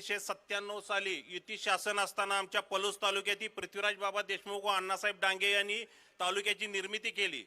एकोणीसशे सत्त्याण्णव साली युती शासन असताना आमच्या पलूस तालुक्यातील पृथ्वीराज बाबा देशमुख व अण्णासाहेब डांगे यांनी तालुक्याची निर्मिती केली.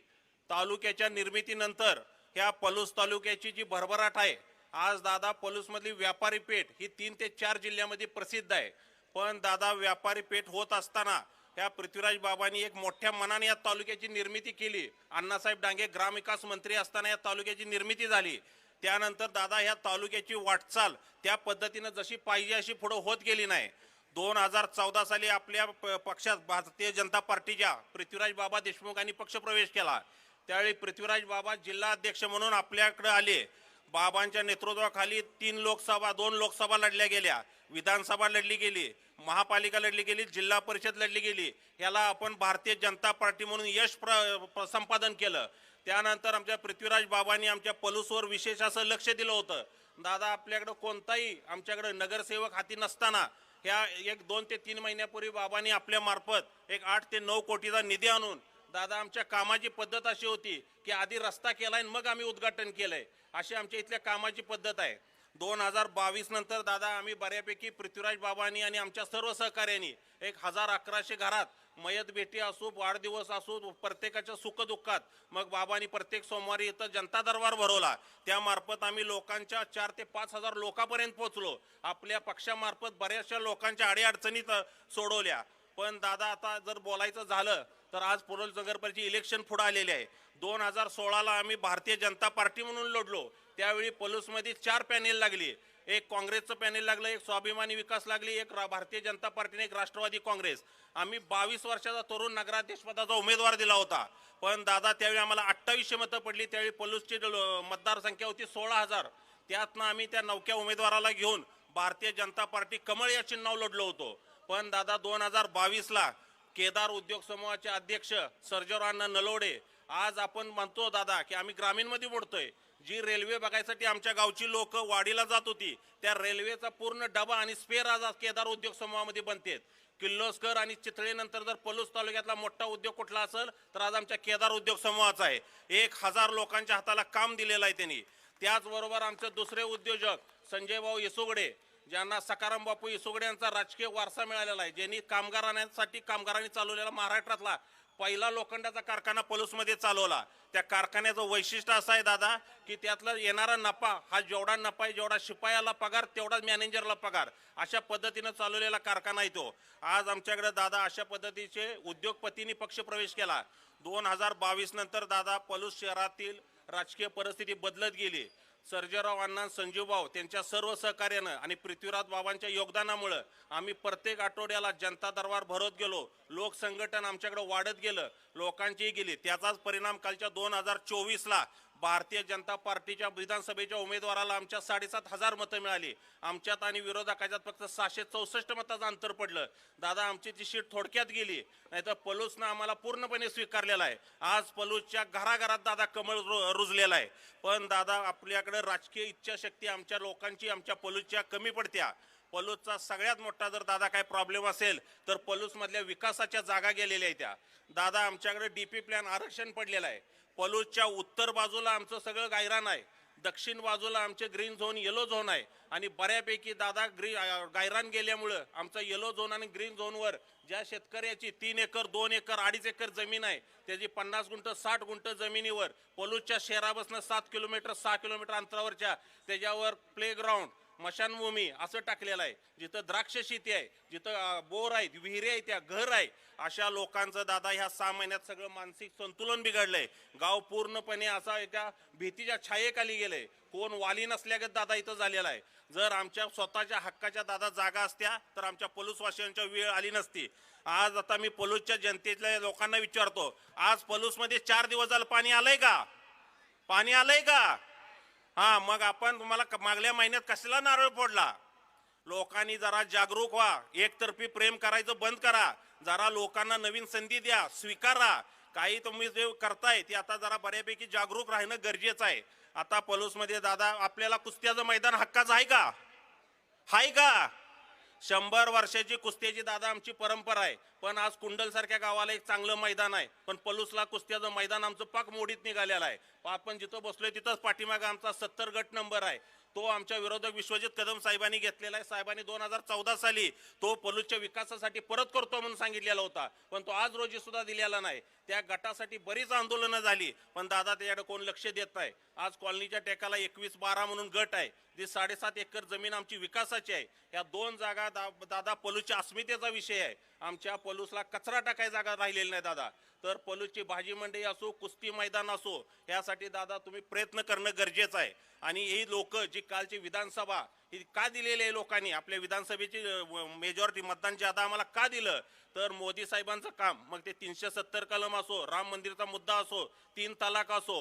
तालुक्याच्या निर्मितीनंतर ह्या पलूस तालुक्याची जी भरभराट आहे आज दादा पलूसमधली व्यापारी पेठ ही तीन ते चार जिल्ह्यामध्ये प्रसिद्ध आहे. पण दादा व्यापारी पेठ होत असताना ह्या पृथ्वीराज बाबांनी एक मोठ्या मनाने या तालुक्याची निर्मिती केली. अण्णासाहेब डांगे ग्रामविकास मंत्री असताना या तालुक्याची निर्मिती झाली. त्यानंतर दादा ह्या तालुक्याची वाटचाल त्या पद्धतीनं जशी पाहिजे अशी पुढं होत गेली नाही. दोन हजार चौदा साली आपल्या प- पक्षात भारतीय जनता पार्टीच्या पृथ्वीराज बाबा देशमुखांनी पक्षप्रवेश केला. त्यावेळी पृथ्वीराज बाबा जिल्हा अध्यक्ष म्हणून आपल्याकडे आले. बाबांच्या नेतृत्वाखाली तीन लोकसभा दोन लोकसभा लढल्या गेल्या. विधानसभा लढली गेली महापालिका लढली गेली जिल्हा परिषद लढली गेली. ह्याला आपण भारतीय जनता पार्टी म्हणून यश प्र प्र- संपादन केलं. त्यानंतर आमच्या पृथ्वीराज बाबांनी आमच्या पलूसवर विशेष असं लक्ष दिलं होतं. दादा आपल्याकडं कोणताही आमच्याकडे नगरसेवक हाती नसताना ह्या एक दोन ते तीन महिन्यापूर्वी बाबांनी आपल्यामार्फत एक आठ ते नऊ कोटीचा निधी आणून दादा आमच्या कामाची पद्धत अशी होती की आधी रस्ता केलाय आणि मग आम्ही उद्घाटन केलंय. अशी आमच्या इथल्या कामाची पद्धत आहे. दोन हजार बावीस नंतर दादा आम्ही बऱ्यापैकी पृथ्वीराज बाबांनी आणि आमच्या सर्व सहकार्यांनी एक हजार अकराशे घरात मयत भेटी असो वाढदिवस असो प्रत्येकाच्या सुखदुःखात मग बाबांनी प्रत्येक सोमवारी इथं जनता दरबार भरवला. त्यामार्फत आम्ही लोकांच्या चार ते पाच हजार लोकांपर्यंत पोहोचलो. आपल्या पक्षामार्फत बऱ्याचशा लोकांच्या अडीअडचणीत सोडवल्या. पण दादा आता जर बोलायचं झालं तर आज पुरल नगरपालिकेचे इलेक्शन पुढे आलेले आहे. दोन हजार सोळाला आम्ही भारतीय जनता पार्टी म्हणून लढलो. त्यावेळी पलूसमध्ये चार पॅनेल लागली. एक काँग्रेसचं पॅनेल लागलं एक स्वाभिमानी विकास लागली एक रा- भारतीय जनता पार्टीने एक राष्ट्रवादी काँग्रेस. आम्ही बावीस वर्षाचा तरुण नगराध्यक्षपदाचा उमेदवार दिला होता. पण दादा त्यावेळी आम्हाला अठ्ठावीसशे मतं पडली. त्यावेळी पलूसची मतदारसंख्या होती सोळा हजार. त्यातनं आम्ही त्या नवक्या उमेदवाराला घेऊन भारतीय जनता पार्टी कमळ या चिन्हावर लढलो होतो. पण दादा दोन हजार बावीसला केदार उद्योग समूहाचे अध्यक्ष सर्जराव नलोडे. आज आपण म्हणतो दादा की आम्ही ग्रामीणमध्ये बोलतोय जी रेल्वे बघायसाठी आमच्या गावची लोक वाडीला जात होती त्या रेल्वेचा पूर्ण डबा आणि स्पेअर आज केदार उद्योग समूहामध्ये बनतेत. किल्लोस्कर आणि चितळेनंतर जर पलूस तालुक्यातला मोठा उद्योग कुठला असेल तर आज आमच्या केदार उद्योग समूहाचा आहे. एक हजार लोकांच्या हाताला काम दिलेलं आहे त्यांनी. त्याचबरोबर आमचे दुसरे उद्योजक संजय भाऊ येसुगडे ज्यांना सकाराम बापू येसुगडे यांचा राजकीय वारसा मिळालेला आहे ज्यांनी कामगारांसाठी कामगारांनी चालवलेला महाराष्ट्रातला पहिला लोखंडाचा कारखाना पलूसमध्ये चालवला. त्या कारखान्याचं वैशिष्ट्य असं आहे दादा की त्यातला येणारा नफा हा जेवढा नफा आहे जेवढा शिपायाला पगार तेवढाच मॅनेजरला पगार. अशा पद्धतीनं चालवलेला कारखाना आहे तो. आज आमच्याकडे दादा अशा पद्धतीचे उद्योगपतींनी पक्ष प्रवेश केला. दोन हजार बावीस नंतर दादा पलूस शहरातील राजकीय परिस्थिती बदलत गेली. सर्जेराव अण्णा संजीवभाऊ त्यांच्या सर्व सहकार्यानं आणि पृथ्वीराज बाबांच्या योगदानामुळं आम्ही प्रत्येक आठवड्याला जनता दरबार भरत गेलो. लोकसंघटन आमच्याकडे वाढत गेलं. लोकांचीही गेली. त्याचाच परिणाम कालच्या दोन हजार चोवीसला भारतीय जनता पार्टीच्या विधानसभेच्या उमेदवाराला आमच्या साडेसात हजार मतं मिळाली. आमच्यात आणि विरोधकाच्यात फक्त सहाशे चौसष्ट मताचं अंतर पडलं. दादा आमची ती शीट थोडक्यात गेली. नाहीतर पलूसनं आम्हाला पूर्णपणे स्वीकारलेला आहे. आज पलूसच्या घराघरात दादा कमळ रु- रुजलेला आहे. पण दादा आपल्याकडे राजकीय इच्छाशक्ती आमच्या लोकांची आमच्या पलूसच्या कमी पडत्या. पलूसचा सगळ्यात मोठा जर दादा काय प्रॉब्लेम असेल तर पलूसमधल्या विकासाच्या जागा गेलेल्या आहेत त्या. दादा आमच्याकडे डीपी प्लॅन आरक्षण पडलेलं आहे. पलूसच्या उत्तर बाजूला आमचं सगळं गायरान आहे. दक्षिण बाजूला आमचे ग्रीन झोन येलो झोन आहे. आणि बऱ्यापैकी दादा ग्री गायरान गेल्यामुळं आमचा येलो झोन आणि ग्रीन झोनवर ज्या शेतकऱ्याची तीन एकर दोन एकर अडीच एकर जमीन आहे त्याची पन्नास गुंट साठ गुंट जमिनीवर पलूसच्या शहरापासून सात किलोमीटर सहा किलोमीटर अंतरावरच्या त्याच्यावर प्लेग्राऊंड मशानभूमी असं टाकलेलं आहे. जिथं द्राक्ष शेती आहे जिथं बोर आहेत विहिरी आहे त्या घर आहे अशा लोकांचं दादा ह्या सहा महिन्यात सगळं मानसिक संतुलन बिघडलंय. गाव पूर्णपणे असा एका भीतीच्या छायेखाली गेलंय. कोण वाली नसल्यागत दादा इथं झालेला आहे. जर आमच्या स्वतःच्या हक्काच्या दादा जागा असत्या तर आमच्या पलूसवासियांच्या वेळ आली नसती. आज आता मी पलूसच्या जनतेतल्या लोकांना विचारतो आज पलूसमध्ये चार दिवस झालं पाणी आलंय का? पाणी आलंय का? हा मग आपण तुम्हाला मागल्या महिन्यात कसला नारळ फोडला? लोकांनी जरा जागरूक व्हा. एकतर्फी प्रेम करायचं बंद करा. जरा लोकांना नवीन संधी द्या स्वीकारा. काही तुम्ही जे करताय ते आता जरा बऱ्यापैकी जागरूक राहणं गरजेचं आहे. आता पलूसमध्ये दादा आपल्याला कुस्त्याचं मैदान हक्काचं आहे का? हाय का? शंभर वर्षाची कुस्त्याची दादा आमची परंपरा आहे. पण आज कुंडलसारख्या गावाला एक चांगलं मैदान आहे. पण पलूसला कुस्त्याचं मैदान आमचं पाक मोडीत निघालेलं आहे. आपण जिथं बसलोय तिथंच पाठीमागं आमचा सत्तर गट नंबर आहे. तो आमच्या विरोधक विश्वजित कदम साहेबांनी घेतलेला आहे. साहेबांनी दोन हजार चौदा साली तो पलूसच्या विकासासाठी परत करतो म्हणून सांगितलेला होता. पण तो आज रोजी सुद्धा दिलेला नाही. त्या गटासाठी बरीच आंदोलनं झाली. पण दादा त्याच्याकडे कोण लक्ष देत नाही? आज कॉलनीच्या टेकाला एकवीस बारा म्हणून गट आहे. जी साडेसात एकर जमीन आमची विकासाची आहे. या दोन जागा दा- दादा पलूसच्या अस्मितेचा विषय आहे. आमच्या पलूसला कचरा टाकाय जागा राहिलेली नाही दादा. तर पलूची भाजी मंडई असो कुस्ती मैदान असो यासाठी दादा तुम्ही प्रयत्न करणं गरजेचं आहे. आणि ही लोक जी कालची विधानसभा का दिलेले आहे लोकांनी? आपल्या विधानसभेची मेजॉरिटी मतदान आता आम्हाला का दिलं? तर मोदी साहेबांचं काम मग ते तीनशे सत्तर कलम असो राम मंदिरचा मुद्दा असो तीन तलाक असो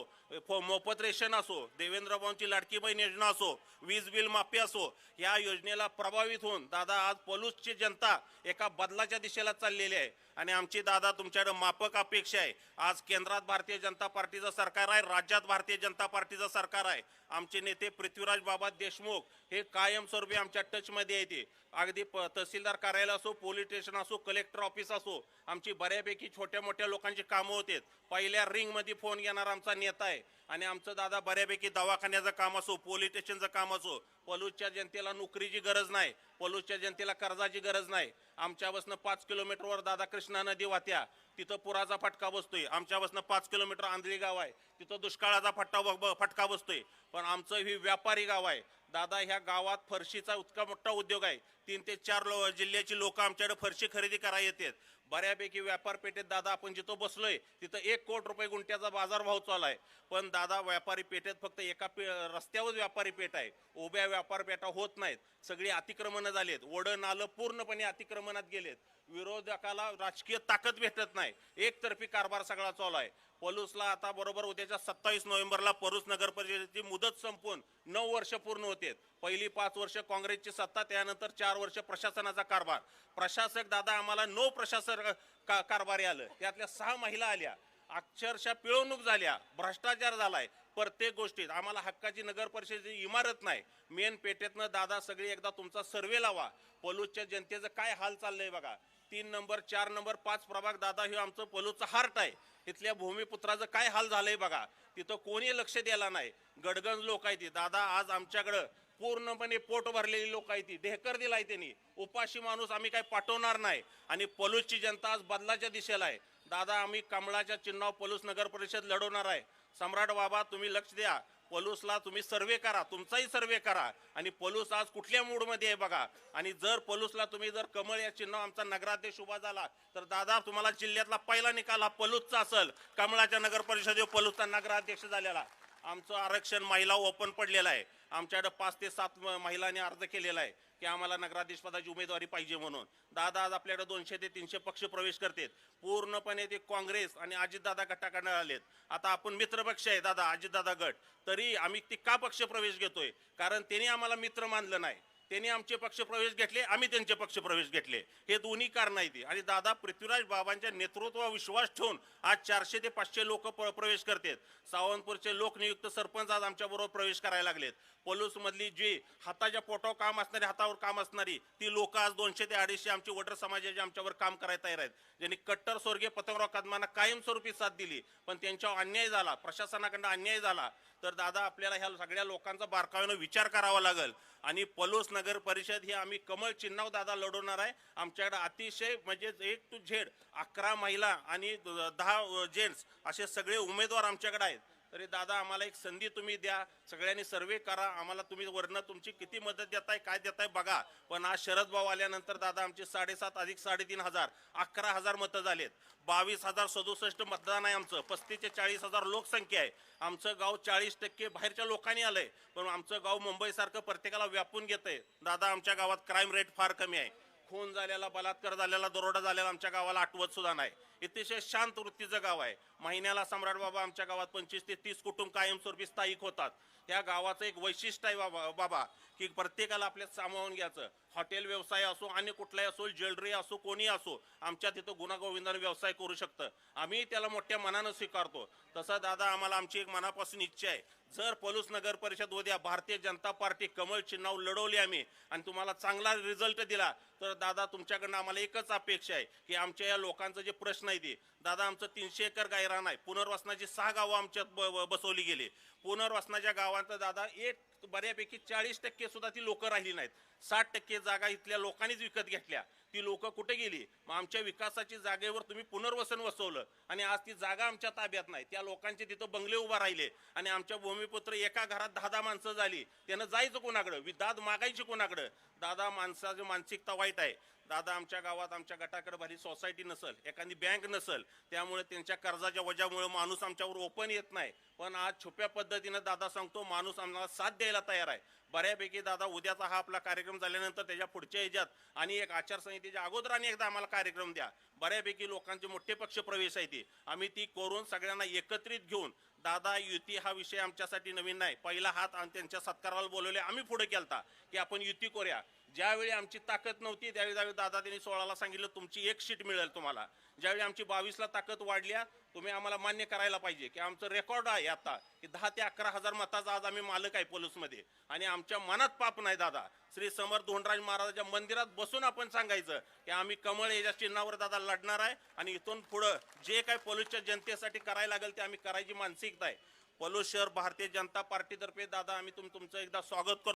मोफत रेशन असो देवेंद्र भाऊंची लाडकी बहीण योजना असो वीज बिल माफी असो या योजनेला प्रभावित होऊन दादा आज पलूसची जनता एका बदलाच्या दिशेला चाललेली आहे. आणि आमची दादा तुमच्याकडे मापक अपेक्षा आहे. आज केंद्रात भारतीय जनता पार्टीचं सरकार आहे राज्यात भारतीय जनता पार्टीचं सरकार आहे. आमचे नेते पृथ्वीराज बाबा देशमुख हे का कायमस्वरूपी आमच्या टचमध्ये येते. अगदी प- तहसीलदार कार्यालय असो पोलीस स्टेशन असो कलेक्टर ऑफिस असो आमची बऱ्यापैकी छोट्या मोठ्या लोकांची कामं होतात पहिल्या रिंगमध्ये फोन घेणारा आमचा नेता आहे. आणि आमचं दादा बऱ्यापैकी दवाखान्याचं काम असो पोलीस स्टेशनचं काम असो पलूसच्या जनतेला नोकरीची गरज नाही पलूसच्या जनतेला कर्जाची गरज नाही. आमच्यापासून पाच किलोमीटरवर दादा कृष्णा नदी वाहत्या. तिथं पुराचा फटका बसतोय. आमच्यापासून पाच किलोमीटर आंधळी गाव आहे. तिथं दुष्काळाचा फटका ब- फटका बसतोय. पण आमचं ही व्यापारी गाव आहे. दादा ह्या गावात फरशीचा इतका मोठा उद्योग आहे. तीन ते चार लो जिल्ह्याची लोक आमच्याकडे फरशी खरेदी करायला येतात. बऱ्यापैकी व्यापार पेठेत दादा आपण जिथं बसलोय तिथं एक कोट रुपये गुंठ्याचा बाजार भाव चालू आहे. पण दादा व्यापारी पेठेत फक्त एका पे रस्त्यावर व्यापारी पेठ आहे. उभ्या व्यापार पेठा होत नाहीत. सगळी अतिक्रमणं झाली आहेत ओढं नालं पूर्णपणे अतिक्रमणात गेलेत. विरोधकाला राजकीय ताकद भेटत नाही. एकतर्फी कारभार सगळा चालू आहे. पलूसला आता बरोबर उद्याच्या सत्तावीस नोव्हेंबरला पलूस नगर परिषदेची मुदत संपून नऊ वर्ष पूर्ण होते. पहिली पाच वर्ष काँग्रेसची सत्ता त्यानंतर चार वर्ष प्रशासनाचा कारभार. प्रशासक दादा आम्हाला नऊ प्रशासक का कारभारी आलं. त्यातल्या सहा महिला आल्या. अक्षरशः पिळवणूक झाल्या भ्रष्टाचार झालाय. प्रत्येक गोष्टीत. आम्हाला हक्काची नगर परिषदेची इमारत नाही. मेन पेठेतनं दादा सगळी एकदा तुमचा सर्वे लावा. पलूसच्या जनतेचं काय हाल चाललंय बघा. तीन नंबर चार नंबर पाच प्रभाग दादा हे आमचं पलूचं हार्ट आहे. इथल्या भूमिपुत्राचं काय हाल झालंय बघा. तिथं कोणी लक्ष द्यायला नाही. गडगंज लोक आहे ती. दादा आज आमच्याकडं पूर्णपणे पोट भरलेली लोक आहे ती. ढेकर दिलाय त्यांनी. उपाशी माणूस आम्ही काय पाठवणार नाही. आणि पलूसची जनता आज बदलाच्या दिशेला आहे. दादा आम्ही कमळाच्या चिन्हाव पलूस नगर परिषद लढवणार आहे. सम्राट बाबा तुम्ही लक्ष द्या. पलूसला तुम्ही सर्वे करा तुमचाही सर्वे करा. आणि पलूस आज कुठल्या मूडमध्ये आहे बघा. आणि जर पलूसला तुम्ही जर कमळ या चिन्ह आमचा नगराध्यक्ष उभा झाला तर दादा तुम्हाला जिल्ह्यातला पहिला निकाल हा पलूसचा असेल. कमळाच्या नगर परिषदेवर पलूसचा नगराध्यक्ष झालेला. आमचं आरक्षण महिला ओपन पडलेलं आहे. आमच्याकडे पाच ते सात महिलांनी अर्ज केलेला आहे. की आम्हाला नगराधीश पदाची उमेदवारी पाहिजे म्हणून. दादा आज आपल्याकडे दोनशे ते तीनशे पक्ष प्रवेश करतात. पूर्णपणे ते काँग्रेस आणि अजितदादा गटाकडे आलेत. आता आपण मित्र पक्ष आहे दादा अजितदादा गट. तरी आम्ही ते का पक्ष प्रवेश घेतोय. कारण त्यांनी आम्हाला मित्र मानलं नाही. त्यांनी आमचे पक्ष प्रवेश घेतले आम्ही त्यांचे पक्ष प्रवेश घेतले. हे दोन्ही कारण आहेत. ते आणि दादा पृथ्वीराज बाबांच्या नेतृत्वावर विश्वास ठेवून आज चारशे ते पाचशे लोक प्रवेश करतात. सावंतपूरचे लोकनियुक्त सरपंच आज आमच्याबरोबर प्रवेश करायला लागलेत. पलूसमधली जी हाताच्या पोटावर काम असणारी हातावर काम असणारी ती लोक आज दोनशे ते अडीचशे आमचे वटर समाजाचे आमच्यावर काम करायला तयार आहेत. ज्यांनी कट्टर स्वर्गीय पतंगराव कदमांना कायमस्वरूपी साथ दिली पण त्यांच्यावर अन्याय झाला प्रशासनाकडनं अन्याय झाला. तर दादा आपल्याला ह्या सगळ्या लोकांचा बारकाव्यानं विचार करावा लागेल. आणि पलोस नगर परिषद ही आम्ही कमल चिन्हाव दादा लढवणार आहे. आमच्याकडे अतिशय म्हणजे एक टू झेड अकरा महिला आणि दहा जेंट्स असे सगळे उमेदवार आमच्याकडे आहेत. तरी दादा आम्हाला एक संधी तुम्ही द्या. सगळ्यांनी सर्वे करा. आम्हाला तुम्ही वरनं तुमची किती मदत देताय काय देताय बघा. पण आज शरद भाऊ आल्यानंतर दादा आमचे साडेसात अधिक साडेतीन हजार अकरा हजार मतं झालेत. बावीस हजार सदुसष्ट मतदान आहे आमचं. पस्तीस चाळीस हजार लोकसंख्या आहे. आमचं गाव चाळीस टक्के बाहेरच्या लोकांनी आलंय. पण आमचं गाव मुंबईसारखं प्रत्येकाला व्यापून घेतंय. दादा आमच्या गावात क्राईम रेट फार कमी आहे. खून झालेला बलात्कार झालेला दरोडा झालेला आमच्या गावाला आठवत सुद्धा नाही. अतिशय शांत वृत्तीचं गाव आहे. महिन्याला सम्राट बाबा आमच्या गावात पंचवीस ते तीस कुटुंब कायमस्वरूपी स्थायिक होतात. ह्या गावाचं एक वैशिष्ट्य आहे बाबा बाबा की प्रत्येकाला आपल्यात सामावून घ्यायचं. हॉटेल व्यवसाय असो आणि कुठलाही असो ज्वेलरी असो कोणी असो आमच्या तिथं गुणागोविंदाने व्यवसाय करू शकतं. आम्ही त्याला मोठ्या मनानं स्वीकारतो. तसं दादा आम्हाला आमची एक मनापासून इच्छा आहे. जर पलूस नगर परिषद उद्या भारतीय जनता पार्टी कमळ नाव लढवली आम्ही आणि तुम्हाला चांगला रिझल्ट दिला तर दादा तुमच्याकडनं आम्हाला एकच अपेक्षा आहे की आमच्या या लोकांचं जे प्रश्न नाही ते दादा आमचं तीनशे एकर गायरान आहे. पुनर्वसनाची सहा गावं आमच्यात बसवली गेली. पुनर्वसनाच्या गावांचं दादा एक बऱ्यापैकी चाळीस टक्के सुद्धा ती लोकं राहिली नाहीत. साठ टक्के जागा इथल्या लोकांनीच विकत घेतल्या. ती लोकं कुठे गेली? मग आमच्या विकासाची जागेवर तुम्ही पुनर्वसन वसवलं आणि आज ती जागा आमच्या ताब्यात नाही. त्या लोकांचे तिथं बंगले उभा राहिले आणि आमच्या भूमिपुत्र एका घरात दहा दहा माणसं झाली. त्यानं जायचं कोणाकडं? विदाद मागायची कोणाकडं? दादा माणसाची मानसिकता वाईट आहे. दादा आमच्या गावात आमच्या गटाकडे भारी सोसायटी नसल एखादी बँक नसल त्यामुळे त्यांच्या कर्जाच्या वजामुळे माणूस आमच्यावर ओपन येत नाही. पण आज छुप्या पद्धतीनं दादा सांगतो माणूस आम्हाला साथ द्यायला तयार आहे. बऱ्यापैकी दादा उद्याचा हा आपला कार्यक्रम झाल्यानंतर त्याच्या पुढच्या ह्याच्यात आणि एक आचारसंहितेच्या अगोदर आणि एकदा आम्हाला कार्यक्रम द्या. बऱ्यापैकी लोकांचे मोठे पक्ष प्रवेश आहे ती. आम्ही ती करून सगळ्यांना एकत्रित घेऊन दादा युती हा विषय आमच्यासाठी नवीन नाही. पहिला हात आणि त्यांच्या सत्काराला बोलवले आम्ही पुढे केलता की आपण युती करूया. ज्यावेळी आमची ताकद नव्हती त्यावेळी त्यावेळी दादा त्यांनी सोळाला सांगितलं तुमची एक सीट मिळेल तुम्हाला. ज्यावेळी आमची बावीसला ताकद वाढल्या तुम्ही आम्हाला मान्य करायला पाहिजे की आमचं रेकॉर्ड आहे आता की दहा ते अकरा हजार मताचा आज आम्ही मालक आहे पोलीसमध्ये. आणि आमच्या मनात पाप नाही दादा. श्री समर धोंडराज महाराजाच्या मंदिरात बसून आपण सांगायचं की आम्ही कमळ याच्या चिन्हावर दादा लढणार आहे आणि इथून पुढं जे काय पोलीसच्या जनतेसाठी करायला लागेल ते आम्ही करायची मानसिकता आहे. पलूस शहर भारतीय जनता पार्टीतर्फे दादा आम्ही तुम तुमचं एकदा स्वागत करतो.